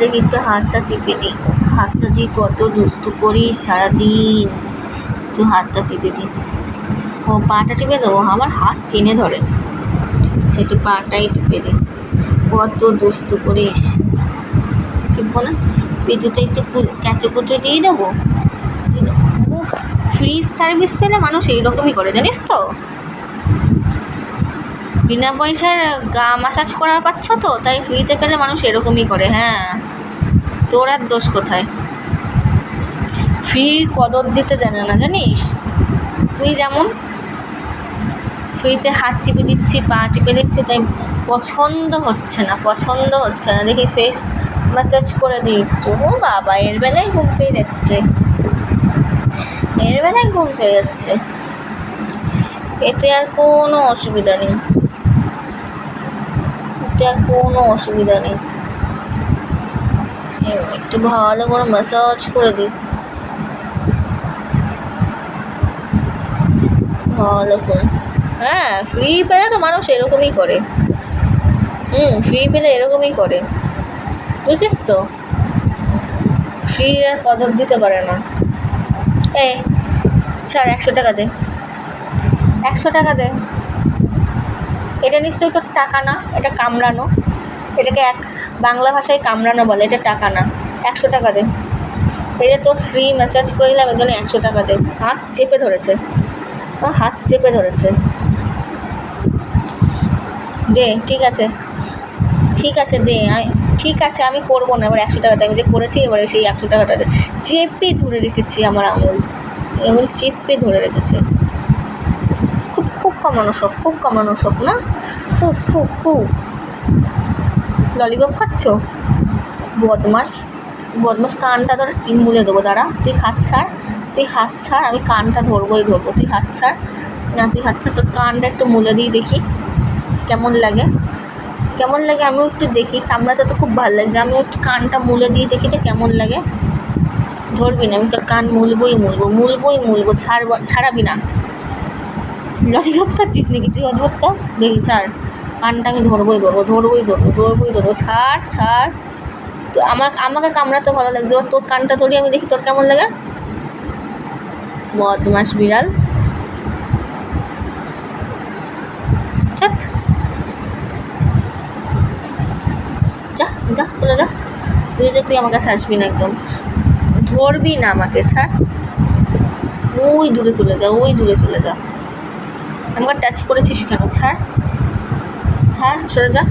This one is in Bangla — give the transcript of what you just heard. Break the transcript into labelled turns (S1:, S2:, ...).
S1: দেখি একটু হাতটা টিপে দিই হাতটা দিয়ে কত দুস্তু করিস সারাদিন। তুই হাতটা টিপে দিই ও পাটা টিপে দেবো? আমার হাত টেনে ধরে। সেটু পাটাই টিপে দিই কত দুস্তু করিস। টিপবো না পেটুতে একটু ক্যাঁচো কুচো দিয়ে দেবো? ফ্রিজ সার্ভিস পেলে মানুষ এইরকমই করে, জানিস তো? বিনা পয়সার গা মাসাজ করা পাচ্ছ তো, তাই ফ্রিতে পেলে মানুষ এরকমই করে হ্যাঁ। তোর আর দোষ কোথায়? ফ্রির কদর দিতে জানে না, জানিস? তুই যেমন ফ্রিতে হাত টিপে দিচ্ছি, পা টিপে দিচ্ছি, তাই পছন্দ হচ্ছে না, পছন্দ হচ্ছে না। দেখি ফেস ম্যাসাজ করে দিই। একটু ও বাবা, এর বেলায় ঘুম পেয়ে যাচ্ছে। এর বেলায় ঘুম পেয়ে যাচ্ছে। এতে আর কোনো অসুবিধা নেই। আর কোনো অসুবিধা নেই। একটু ভালো করে ম্যাসাজ করে দিই। ভালো করে। হ্যাঁ ফ্রি পেলে তো মানুষ এরকমই করে। হুম ফ্রি পেলে এরকমই করে। বুঝছিস তো? ফ্রি আর কদর দিতে পারে না। এ ছাড় একশো টাকা দে। একশো টাকা দে। এটা নিশ্চয়ই তোর টাকা না, এটা কামড়ানো। এটাকে এক বাংলা ভাষায় কামড়ানো বলে, এটা টাকা না। একশো টাকা দে। এই যে তোর ফ্রি মেসেজ করে দিলাম, এর জন্য একশো টাকা দে। হাত চেপে ধরেছে। ও হাত চেপে ধরেছে। দে, ঠিক আছে। ঠিক আছে, দে। ঠিক আছে, আমি করব না। এবার একশো টাকা আমি যে করেছি, এবারে সেই একশো টাকাটা দে। চেপে ধরে রেখেছি আমার আঙুল। আঙুল চেপে ধরে রেখেছে। খুব কমানো শখ খুব কমানো শখ না? খুব খুব খুব ললিপপ খাচ্ছ? বদমাস বদমাস কানটা ধরে টিম মুলে দেবো, দাঁড়া। তুই হাত ছাড়, তুই হাত ছাড়, আমি কানটা ধরবোই, ধরবো। তুই হাত ছাড়। না, তুই হাত ছাড়, তোর কানটা একটু মুলে দিয়ে দেখি। কেমন লাগে? কেমন লাগে? আমিও একটু দেখি, কামড়াতে তো খুব ভালো লাগছে আমিও একটু কানটা মুলে দিয়ে দেখি তো কেমন লাগে। ধরবি না, আমি তোর কান মুলবই, মুলবো মুলবই, মুলবো। ছাড়ব, ছাড়াবি না। ললিপপ খাচ্ছিস নাকি? তুই অদ্ভুতটা দেখি, ছাড়। কানটা আমি ধরবই, ধরবো ধরবই ধরবো ধরবই, ধরবো। ছাড় ছাড়। তো আমার, আমাকে কামড়াতে ভালো লাগছে। তোর কানটা ধরি, আমি দেখি তোর কেমন লাগে। বদমাস বিড়াল। যা যা, চলে যা। তুই যে তুই আমার কাছে আসবি না একদম। ধরবি না আমাকে, ছাড়। ওই দূরে চলে যা, ওই দূরে চলে যা। আমাকে টাচ করেছিস কেন? ছাড়। ছাড় সরে যা।